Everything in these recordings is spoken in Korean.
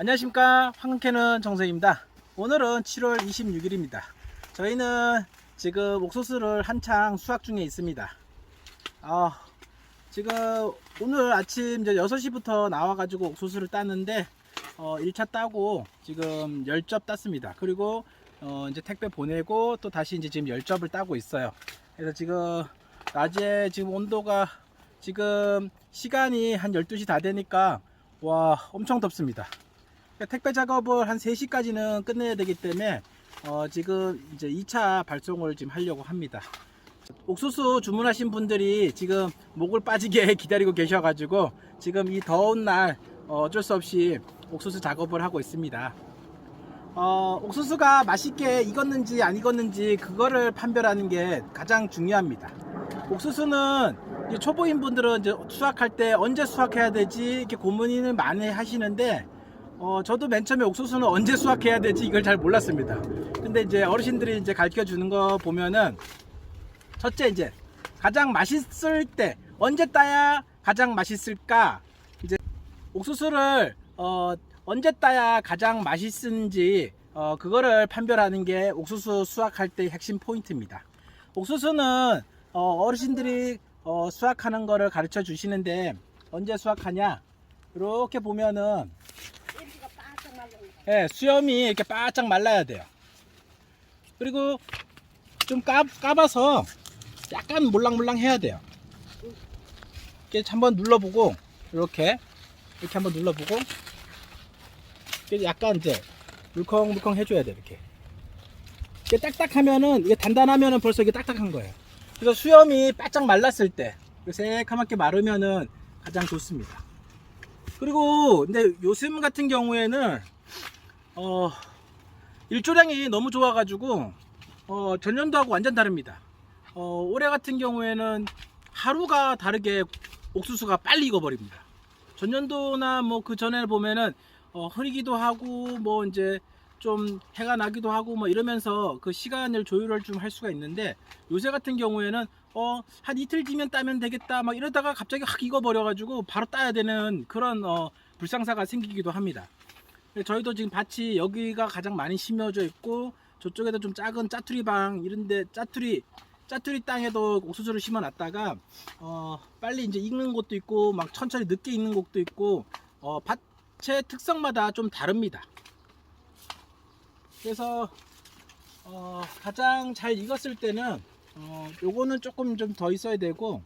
안녕하십니까. 황금캐는 정선입니다. 오늘은 7월 26일입니다. 저희는 지금 옥수수를 한창 수확 중에 있습니다. 아, 지금 오늘 아침 이제 6시부터 나와 가지고 옥수수를 땄는데 어, 1차 따고 지금 10접 땄습니다. 그리고 어, 이제 택배 보내고 또 다시 이제 지금 10접을 따고 있어요. 그래서 지금 낮에 지금 온도가 지금 시간이 한 12시 다 되니까 와 엄청 덥습니다 택배 작업을 한 3시까지는 끝내야 되기 때문에 어, 지금 이제 2차 발송을 지금 하려고 합니다. 옥수수 주문하신 분들이 지금 목을 빠지게 기다리고 계셔가지고 지금 이 더운 날 어, 어쩔 수 없이 옥수수 작업을 하고 있습니다. 어, 옥수수가 맛있게 익었는지 안 익었는지 그거를 판별하는 게 가장 중요합니다. 옥수수는 초보인 분들은 이제 수확할 때 언제 수확해야 되지 이렇게 고민을 많이 하시는데 어, 저도 맨 처음에 옥수수는 언제 수확해야 되지 이걸 잘 몰랐습니다. 근데 이제 어르신들이 이제 가르쳐 주는 거 보면은 첫째 이제 가장 맛있을 때 언제 따야 가장 맛있을까? 이제 옥수수를 어, 언제 따야 가장 맛있는지 어, 그거를 판별하는 게 옥수수 수확할 때 핵심 포인트입니다. 옥수수는 어, 어르신들이 어, 수확하는 거를 가르쳐 주시는데 언제 수확하냐? 이렇게 보면은 예, 수염이 이렇게 바짝 말라야 돼요. 그리고 좀 까, 까봐서 약간 몰랑몰랑 해야 돼요. 이렇게 한번 눌러보고 이렇게 이렇게 한번 눌러보고 약간 이제 물컹물컹 해줘야 돼 이렇게. 이게 딱딱하면은 이게 단단하면은 벌써 이게 딱딱한 거예요. 그래서 수염이 바짝 말랐을 때 새카맣게 마르면은 가장 좋습니다. 그리고 근데 요즘 같은 경우에는 어 일조량이 너무 좋아가지고 어 전년도하고 완전 다릅니다. 어 올해 같은 경우에는 하루가 다르게 옥수수가 빨리 익어버립니다. 전년도나 뭐 그 전에 보면은 어 흐리기도 하고 뭐 이제 좀 해가 나기도 하고 뭐 이러면서 그 시간을 조율을 좀 할 수가 있는데 요새 같은 경우에는 어 한 이틀 뒤면 따면 되겠다 막 이러다가 갑자기 확 익어버려 가지고 바로 따야 되는 그런 어 불상사가 생기기도 합니다. 근데 저희도 지금 밭이 여기가 가장 많이 심어져 있고 저쪽에도 좀 작은 짜투리 방 이런데 짜투리 짜투리 땅에도 옥수수를 심어 놨다가 어 빨리 이제 익는 곳도 있고 막 천천히 늦게 익는 곳도 있고 어 밭의 특성마다 좀 다릅니다. 그래서 어 가장 잘 익었을 때는 어 요거는 조금 좀 더 있어야 되고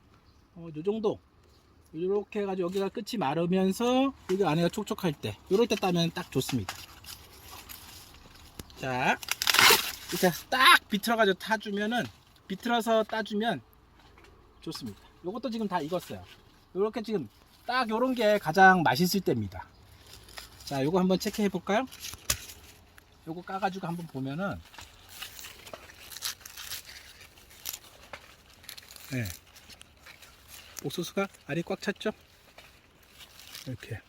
어 요 정도 이렇게 해가지고 여기가 끝이 마르면서 여기 안에가 촉촉할 때 이럴 때 따면 딱 좋습니다. 자 이렇게 딱 비틀어가지고 타주면은 비틀어서 따주면 좋습니다. 요것도 지금 다 익었어요. 요렇게 지금 딱 요런 게 가장 맛있을 때입니다. 자 요거 한번 체크해 볼까요? 요거 까가지고 한번 보면은 네. 옥수수가 알이 꽉 찼죠? 이렇게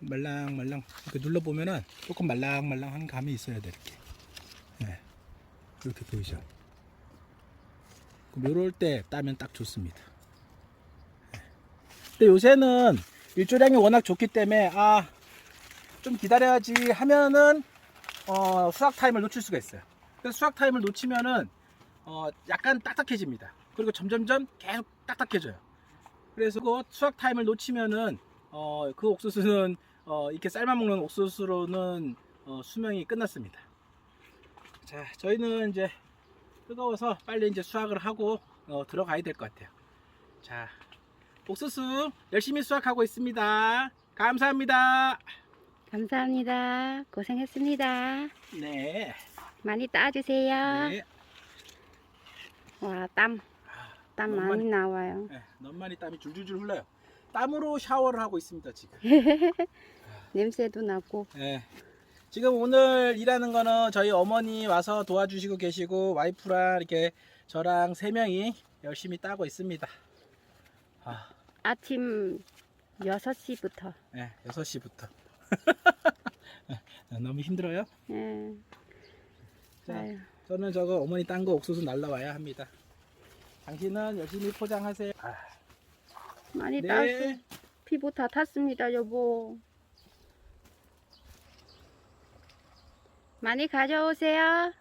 말랑말랑 이렇게 눌러보면은 조금 말랑말랑한 감이 있어야 돼 이렇게 네. 이렇게 보이죠? 그럼 요럴 때 따면 딱 좋습니다 네. 근데 요새는 일조량이 워낙 좋기 때문에 아 좀 기다려야지 하면은 어, 수확 타임을 놓칠 수가 있어요 그래서 수확 타임을 놓치면은 어, 약간 딱딱해집니다 그리고 점점점 계속 딱딱해져요. 그래서 그 수확 타임을 놓치면은 어, 그 옥수수는 어, 이렇게 삶아 먹는 옥수수로는 어, 수명이 끝났습니다. 자, 저희는 이제 뜨거워서 빨리 이제 수확을 하고 어, 들어가야 될 것 같아요. 자, 옥수수 열심히 수확하고 있습니다. 감사합니다. 감사합니다. 고생했습니다. 네. 많이 따주세요. 네. 와, 땀, 땀 많이 많이- 나와요. 네, 너무 많이 땀이 줄줄줄 흘러요. 땀으로 샤워를 하고 있습니다 지금. 냄새도 나고. 네. 지금 오늘 일하는 거는 저희 어머니 와서 도와주시고 계시고 와이프랑 이렇게 저랑 세 명이 열심히 따고 있습니다. 아, 아침 6시부터. 네, 6시부터. 너무 힘들어요? 예. 자, 아유, 저는 저거 어머니 딴 거 옥수수 날라와야 합니다. 당신은 열심히 포장하세요. 아, 많이 네. 따서 피부 다 탔습니다, 여보. 많이 가져오세요.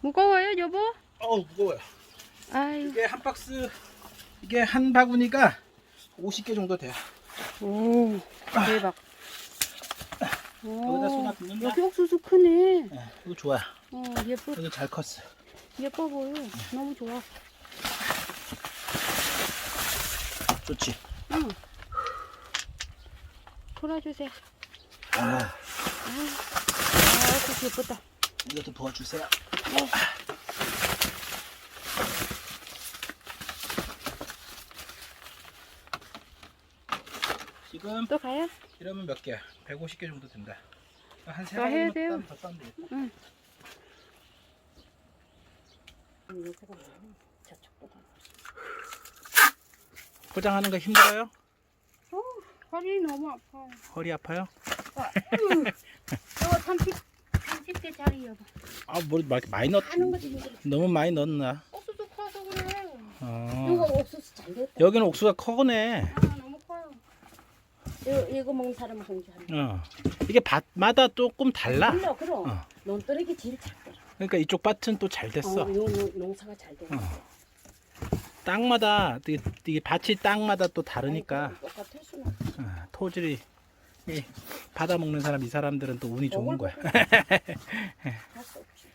무거워요, 여보? 어우 무거워요. 아유, 이게 한 박스 이게 한 바구니가 50개 정도 돼요. 오, 대박. 오, 여기다 수납 붙는다? 여기 옥수수 크네. 네, 이거 좋아. 어, 예뻐, 이거 잘 컸어. 예뻐 보여. 너무 좋아. 좋지. 응. 풀어주세요. 아, 아, 옥수수 예쁘다. 이것도 부어주세요. 네. 지금 또 가요? 이러면 몇 개야? 150개 정도 된다. 한세 다 해야 바구니만 돼요. 따면 더 따면 되겠다. 응. 포장하는 거 힘들어요? 어, 허리 너무 아파요. 허리 아파요? 저거 30, 30개 짜리 여보. 아, 뭐 막- 많이 넣 하는 거지. 너무 많이 넣었나? 옥수수 커서 그래. 어. 이거 옥수수 잘 됐다. 여기는 옥수가 커네. 아. 이거, 이거 먹는 사람은 공주하는 어. 이게 밭마다 조금 달라. 그럼, 그럼. 어. 논두렁이 제일 작더라. 그러니까 이쪽 밭은 또 잘 됐어. 어, 요 농- 농사가 잘 되고. 땅마다 이게, 이게 밭이 땅마다 또 다르니까 똑같을 수는 어, 토질이 이 받아 먹는 사람 이 사람들은 또 운이 좋은 거야. 할수 없지.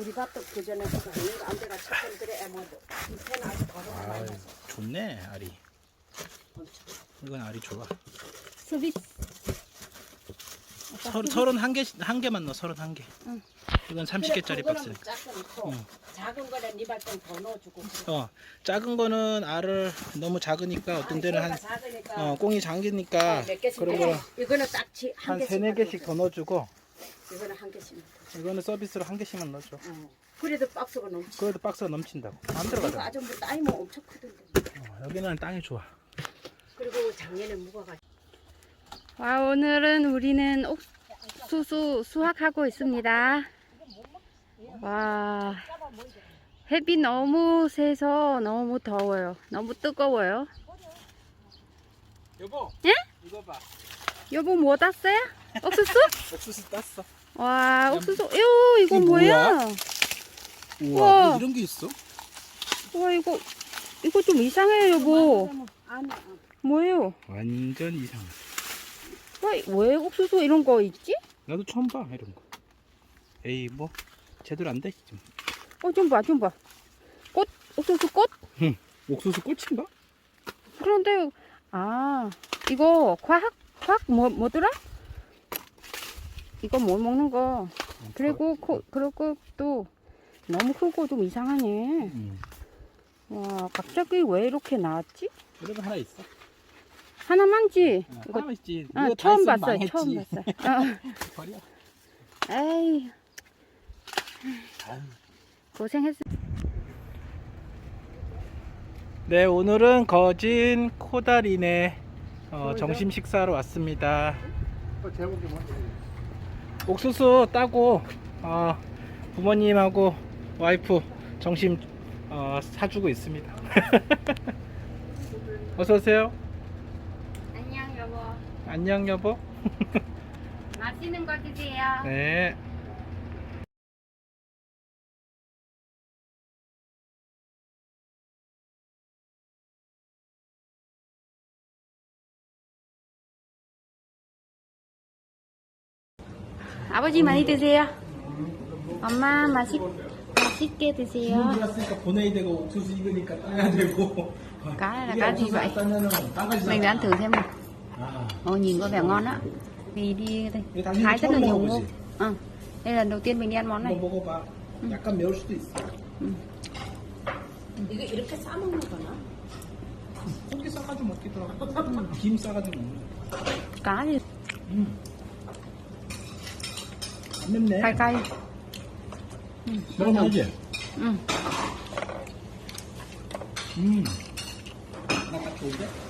우리 밭도 그 전에 그거 하는 거 안 돼가 참 그래 애모도 새는 아주 더러워 많이 나서 좋네 알이. 이건 알이 좋아. 서, 서른 한 개, 한 개만 넣어, 서른 한 개. 응. 이건 30개짜리 박스. 작은 거 응. 작은 거는 네 발등 더 넣어주고 어, 작은 거는 알을 너무 작으니까 어떤 데는 한, 작으니까 어, 꽁이 잠기니까 몇 개씩 그런 넣어. 거는 이거는 딱지 한 세네 개씩 더 넣어주고, 이거는 한 개씩 넣어. 이거는 서비스로 한 개씩만 넣어줘. 어. 그래도 박스가 넘치 그래도 박스가 넘친다고. 안 들어가잖아. 아주 뭐 땅이 뭐 엄청 크던데 어, 여기는 땅이 좋아. 그리고 작년에 무가가 와 오늘은 우리는 옥수수 수확하고 있습니다 와 햇빛 너무 세서 너무 더워요 너무 뜨거워요 여보. 예? 이거 봐. 여보 뭐 땄어요? 옥수수? 옥수수 땄어. 와 옥수수 요 이거 이게 뭐야? 뭐야? 우와, 우와. 뭐 이런 게 있어? 와 이거 이거 좀 이상해요 여보 뭐예요? 완전 이상해. 와, 왜 옥수수 이런 거 있지? 나도 처음 봐, 이런 거. 에이, 뭐, 제대로 안 돼. 지금. 어 좀 봐 좀 봐 꽃 옥수수 꽃? 옥수수 꽃인가? 그런데 아 이거 과학 과학 뭐 뭐더라? 이거 뭐 먹는 거 그리고 코, 그리고 또 너무 크고 좀 이상하네. 음. 와 갑자기 왜 이렇게 나왔지? 이런 하나 있어. 하나만지. 어, 이거 하나 있지. 아, 이거 다 처음. 망했지. 처음 봤어요. 어. 버려. 에이 아유. 고생했어. 네, 오늘은 거진 코다리네 어, 점심 식사로 왔습니다. 옥수수 따고 어, 부모님하고 와이프 점심 어, 사주고 있습니다. 어서 오세요. 안녕 여보. 안녕 여보. 맛있는 거 드세요. 네. 아버지 많이 드세요. 엄마 맛있 맛있게 드세요. 왔으니까 보내야 되고 옥수수 익으니까 따야 되고. Cái là cái gì vậy? 따면은 따가지. Mình ăn thử xem nào. 아, Ồ nhìn có vẻ ngon á. Vì đi đây. 이거 당신이 Thái rất là 처음 nhiều 먹어보지? ngô. Ờ. Đây là đầu tiên mình đi ăn món này. 한번 먹어봐. 약간 매울 수도 있어. 이거 이렇게 싸 먹는 거나? 고기 싸가지고 먹기도 하고, 김 싸가지고 먹는 거. Cá thì 안 맵네. cay cay. 먹어봐야지. Ừ. 음. 나딱 좋은데?